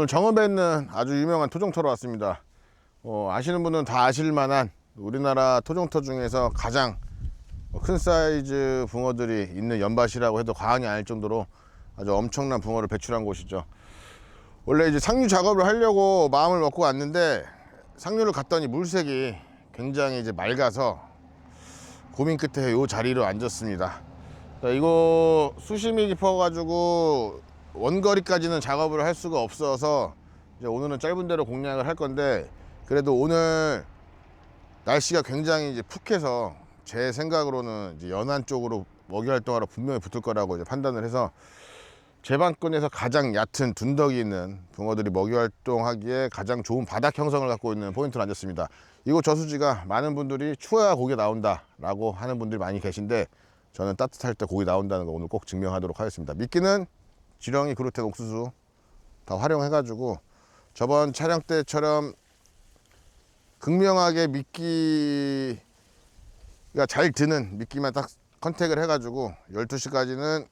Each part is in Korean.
오늘 정읍에 있는 아주 유명한 토종터로 왔습니다. 어, 아시는 분은 다 아실 만한 우리나라 토종터 중에서 가장 큰 사이즈 붕어들이 있는 연밭이라고 해도 과언이 아닐 정도로 아주 엄청난 붕어를 배출한 곳이죠. 원래 이제 상류 작업을 하려고 마음을 먹고 왔는데 상류를 갔더니 물색이 굉장히 이제 맑아서 고민 끝에 이 자리로 앉았습니다. 자, 이거 수심이 깊어 가지고 원거리까지는 작업을 할 수가 없어서 이제 오늘은 짧은 데로 공략을 할 건데 그래도 오늘 날씨가 굉장히 이제 푹해서 제 생각으로는 이제 연안 쪽으로 먹이 활동하러 분명히 붙을 거라고 이제 판단을 해서 제방권에서 가장 얕은 둔덕이 있는 붕어들이 먹이 활동하기에 가장 좋은 바닥 형성을 갖고 있는 포인트로 앉았습니다. 이곳 저수지가 많은 분들이 추워야 고기 나온다라고 하는 분들이 많이 계신데 저는 따뜻할 때 고기 나온다는 거 오늘 꼭 증명하도록 하겠습니다. 미끼는 지렁이, 그루텐, 옥수수 다 활용해 가지고 저번 촬영 때처럼 극명하게 미끼가 잘 드는 미끼만 딱 컨택을 해 가지고 12시까지는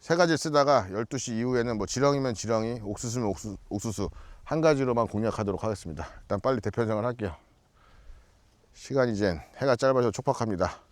세 가지를 쓰다가 12시 이후에는 뭐 지렁이면 지렁이, 옥수수면 옥수, 옥수수 한 가지로만 공략하도록 하겠습니다. 일단 빨리 대편성을 할게요. 시간이 이젠 해가 짧아서 촉박합니다.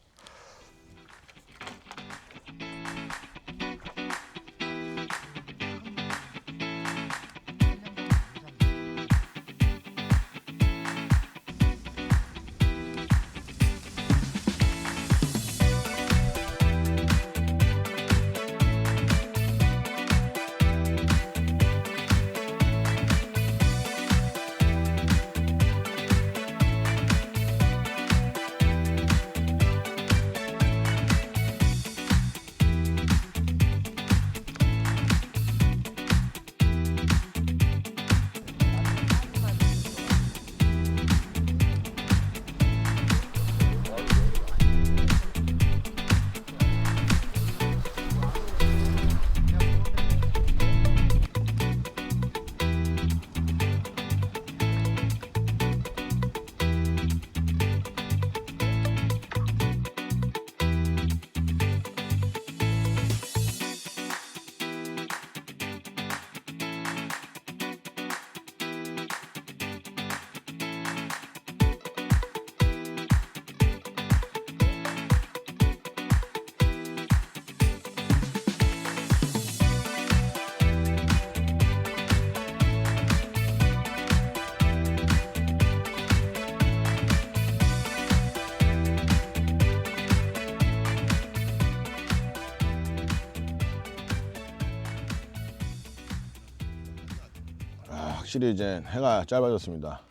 확실히 이제 해가 짧아졌습니다.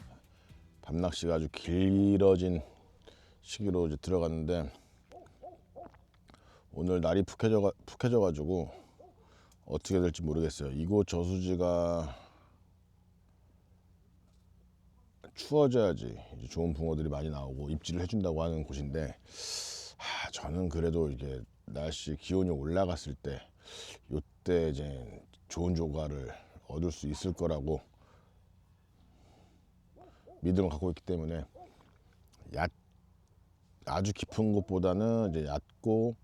밤낚시가 아주 길어진 시기로 이제 들어갔는데 오늘 날이 푹해져 푹해져 가지고 어떻게 될지 모르겠어요. 이곳 저수지가 추워져야지 좋은 붕어들이 많이 나오고 입질을 해준다고 하는 곳인데 하, 저는 그래도 이게 날씨 기온이 올라갔을 때 요때 이제 좋은 조과를 얻을 수 있을 거라고 믿음을 갖고 있기 때문에 얕 아주 깊은 곳보다는 이제 얕고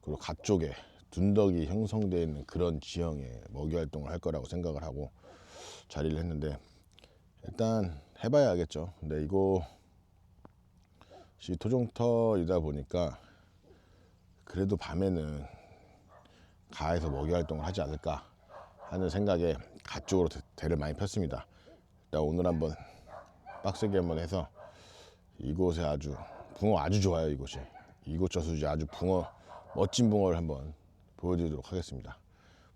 그리고 가 쪽에 둔덕이 형성되어 있는 그런 지형에 먹이 활동을 할 거라고 생각을 하고 자리를 했는데 일단 해봐야 알겠죠. 근데 이곳이 토종터이다 보니까 그래도 밤에는 가에서 먹이 활동을 하지 않을까 하는 생각에 가 쪽으로 대- 대를 많이 폈습니다. 일단 오늘 한번 빡세게 한번 해서 이곳에 아주 붕어 아주 좋아요 이곳이 이곳 저수지 아주 붕어 멋진 붕어를 한번 보여드리도록 하겠습니다.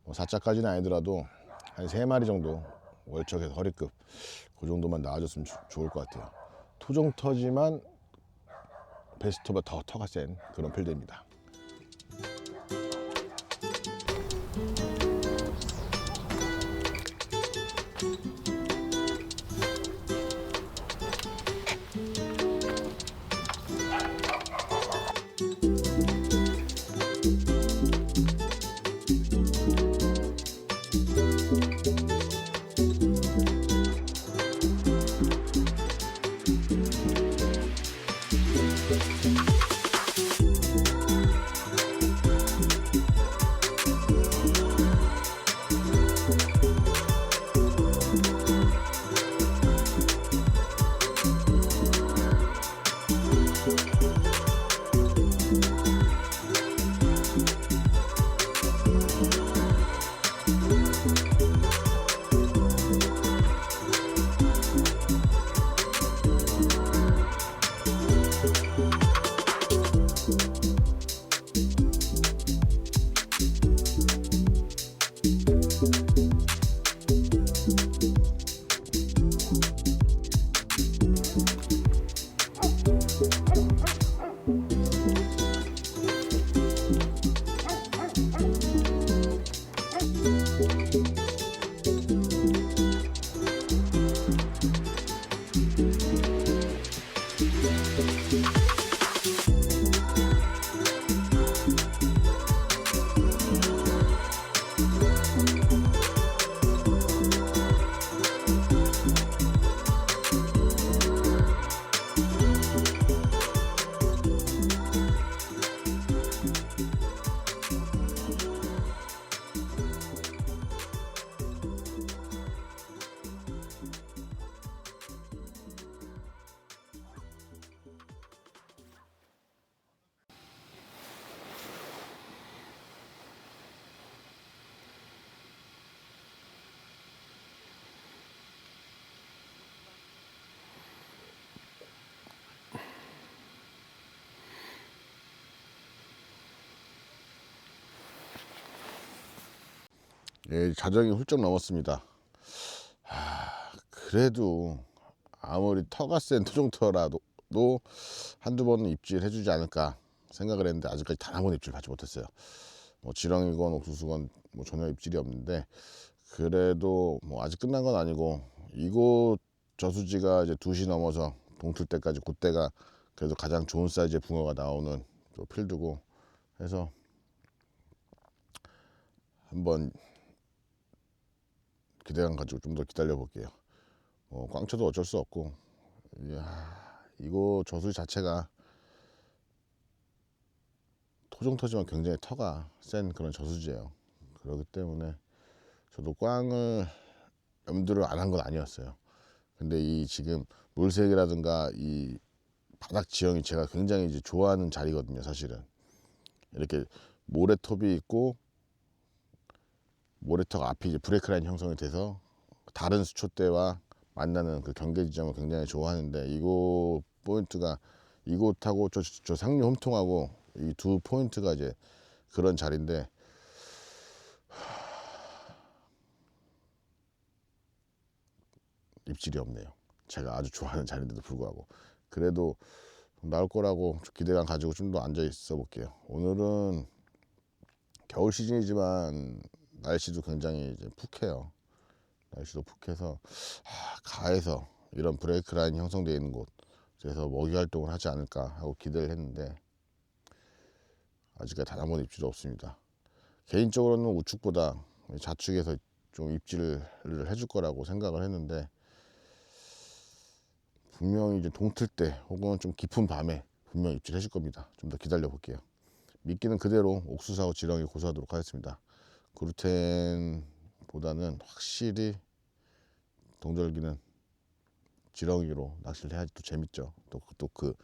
뭐 4자까지는 아니더라도 한세 마리 정도 월척에서 허리급 그 정도만 나와줬으면 조- 좋을 것 같아요. 토종터지만 베스트보다 더 터가 센 그런 필드입니다. 예, 자정이 훌쩍 넘었습니다. 아, 그래도 아무리 터가 센 토종터라도 또 한두 번은 입질 해 주지 않을까 생각을 했는데 아직까지 단 한 번 입질 받지 못했어요. 뭐 지렁이건 옥수수건 뭐 전혀 입질이 없는데 그래도 뭐 아직 끝난 건 아니고 이곳 저수지가 이제 2시 넘어서 동틀 때까지 그때가 그래도 가장 좋은 사이즈의 붕어가 나오는 또 필드고 해서 한번 기대감 가지고 좀 더 기다려 볼게요. 어, 꽝쳐도 어쩔 수 없고 이야, 이거 저수지 자체가 토종터지만 굉장히 터가 센 그런 저수지예요. 그렇기 때문에 저도 꽝을 염두를 안 한 건 아니었어요. 근데 이 지금 물색이라든가 이 바닥 지형이 제가 굉장히 이제 좋아하는 자리거든요, 사실은. 이렇게 모래톱이 있고 모래턱 앞이 이제 브레이크 라인 형성이 돼서 다른 수초대와 만나는 그 경계 지점을 굉장히 좋아하는데 이곳 포인트가 이곳하고 저, 저 상류 홈통하고 이 두 포인트가 이제 그런 자리인데 입질이 없네요. 제가 아주 좋아하는 자리인데도 불구하고 그래도 나올 거라고 기대감 가지고 좀 더 앉아 있어 볼게요. 오늘은 겨울 시즌이지만 날씨도 굉장히 이제 푹해요. 날씨도 푹해서 아, 가에서 이런 브레이크 라인 형성되어 있는 곳에서 먹이 활동을 하지 않을까 하고 기대를 했는데 아직까지 단 한 번 입질이 없습니다. 개인적으로는 우측보다 좌측에서 좀 입질을 해줄 거라고 생각을 했는데 분명히 이제 동틀 때 혹은 좀 깊은 밤에 분명 입질 해줄 겁니다. 좀 더 기다려 볼게요. 미끼는 그대로 옥수수하고 지렁이 고수하도록 하겠습니다. 그루텐보다는 확실히 동절기는 지렁이로 낚시를 해야지 또 재밌죠. 또 또 그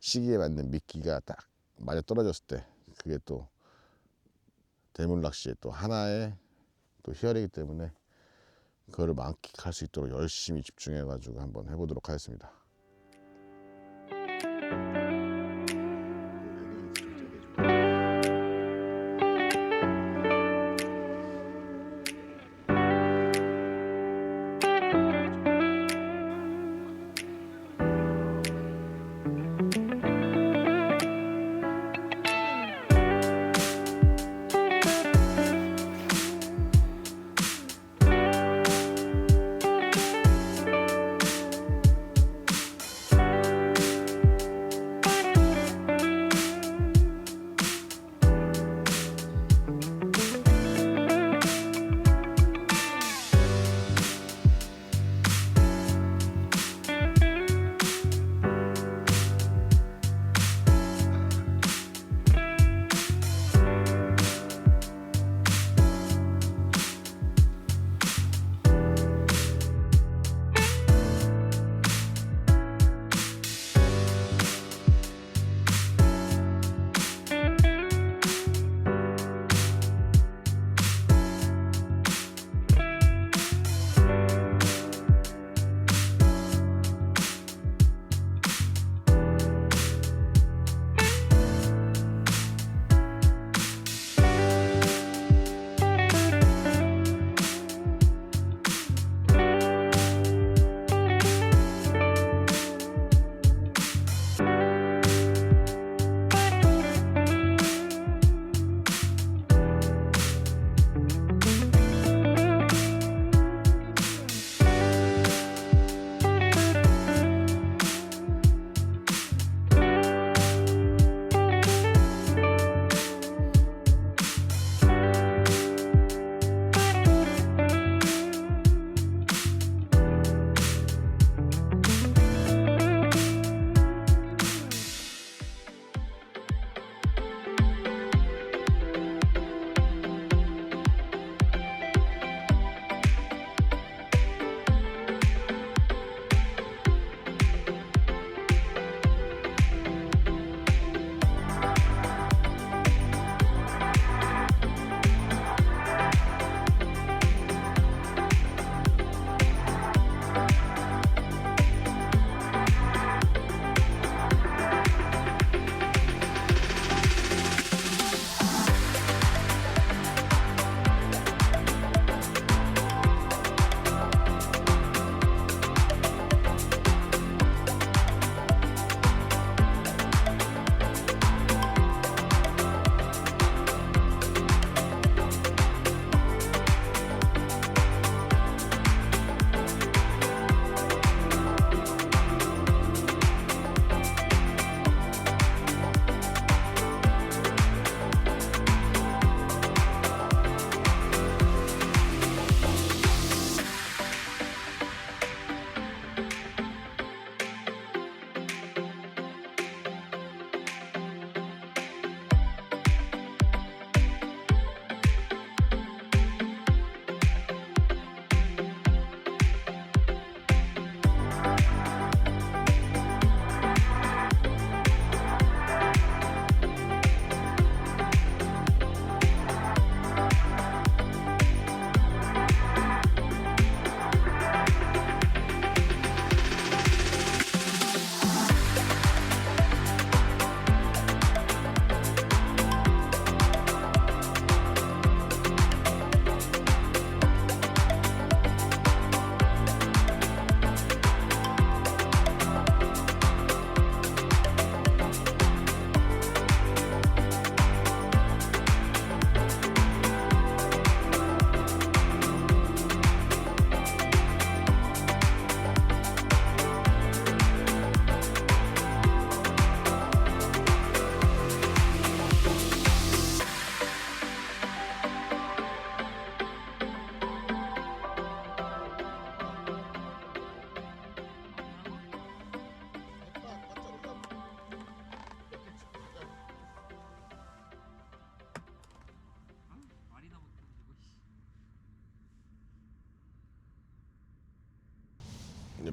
시기에 맞는 미끼가 딱 맞아 떨어졌을 때 그게 또 대물 낚시의 또 하나의 또 희열이기 때문에 그거를 만끽할 수 있도록 열심히 집중해 가지고 한번 해보도록 하겠습니다.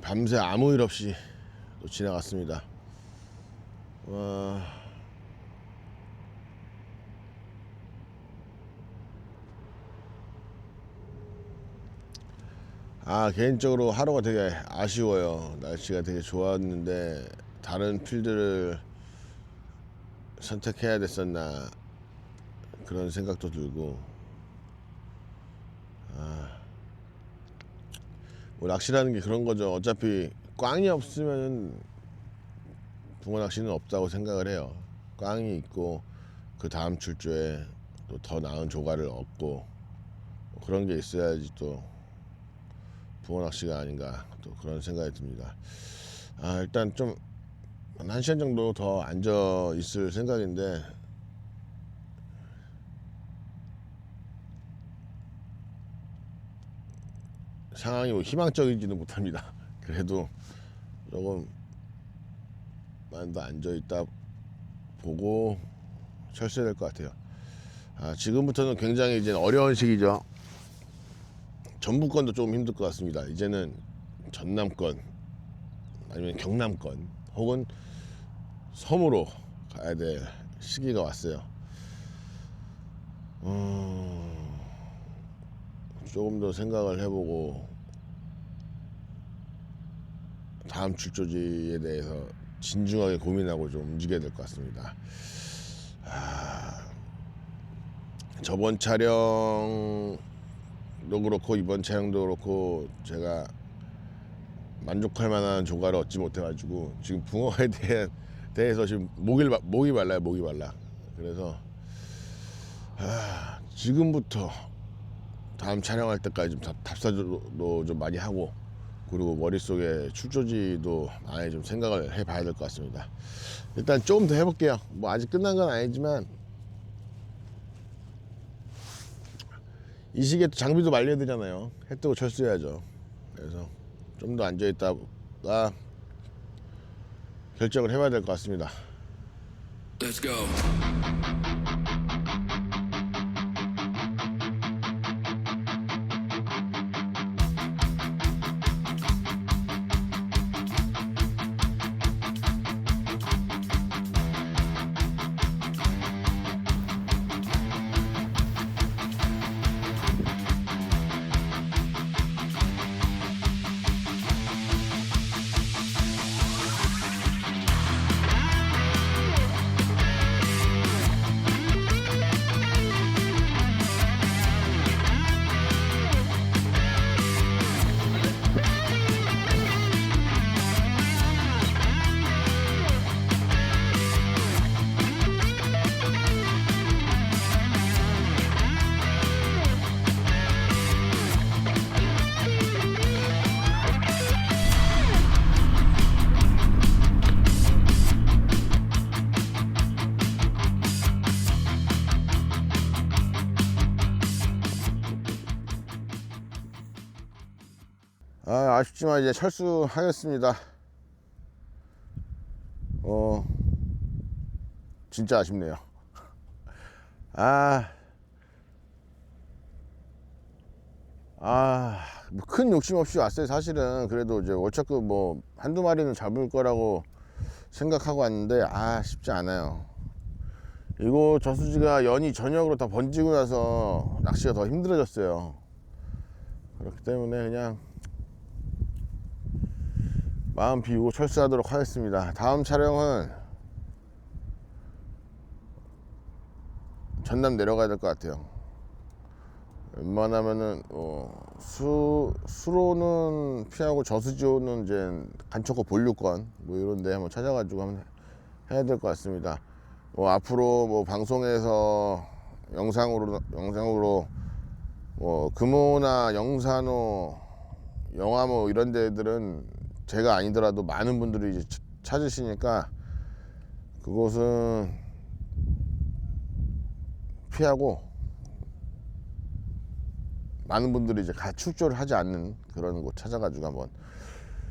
밤새 아무 일 없이 또 지나갔습니다. 와. 아 개인적으로 하루가 되게 아쉬워요. 날씨가 되게 좋았는데 다른 필드를 선택해야 됐었나 그런 생각도 들고 뭐 낚시라는 게 그런 거죠. 어차피 꽝이 없으면 붕어 낚시는 없다고 생각을 해요. 꽝이 있고 그 다음 출조에 또 더 나은 조과를 얻고 뭐 그런 게 있어야지 또 붕어 낚시가 아닌가 또 그런 생각이 듭니다. 아 일단 좀 한 시간 정도 더 앉아 있을 생각인데 상황이 뭐 희망적이지는 못합니다. 그래도 조금 만더 앉아 있다 보고 철수해야 될 것 같아요. 아, 지금부터는 굉장히 이제 어려운 시기죠. 전북권도 좀 힘들 것 같습니다. 이제는 전남권 아니면 경남권 혹은 섬으로 가야 될 시기가 왔어요. 음, 조금 더 생각을 해보고 다음 출조지에 대해서 진중하게 고민하고 좀 움직여야 될 것 같습니다. 아, 저번 촬영도 그렇고 이번 촬영도 그렇고 제가 만족할 만한 조과를 얻지 못해가지고 지금 붕어에 대한 대해서 지금 목이 말- 목이 말라요 목이 말라 그래서 아, 지금부터 다음 촬영할 때까지 좀 답- 답사도 좀 많이 하고 그리고 머릿속에 출조지도 많이 좀 생각을 해 봐야 될 것 같습니다. 일단 조금 더 해볼게요. 뭐 아직 끝난 건 아니지만 이 시기에 또 장비도 말려야 되잖아요. 해 뜨고 철수해야죠. 그래서 좀 더 앉아있다가 결정을 해봐야 될 것 같습니다. Let's go. 아, 아쉽지만 이제 철수하겠습니다. 어, 진짜 아쉽네요. 아, 아, 뭐 큰 욕심 없이 왔어요. 사실은 그래도 이제 월차급 뭐 한두 마리는 잡을 거라고 생각하고 왔는데 아 쉽지 않아요. 이거 저수지가 연이 저녁으로 다 번지고 나서 낚시가 더 힘들어졌어요. 그렇기 때문에 그냥 마음 비우고 철수하도록 하겠습니다. 다음 촬영은 전남 내려가야 될 것 같아요. 웬만하면은 어, 수 수로는 피하고 저수지로는 이제 간척고 본류권 뭐 이런데 한번 찾아가지고 한번 해야 될 것 같습니다. 뭐 앞으로 뭐 방송에서 영상으로 영상으로 뭐 금호나 영산호 영화모 이런 데들은 제가 아니더라도 많은 분들이 이제 차- 찾으시니까 그곳은 피하고 많은 분들이 이제 가 출조를 하지 않는 그런 곳 찾아가지고 한번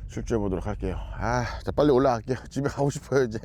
출조해 보도록 할게요. 아, 자 빨리 올라갈게요. 집에 가고 싶어요 이제.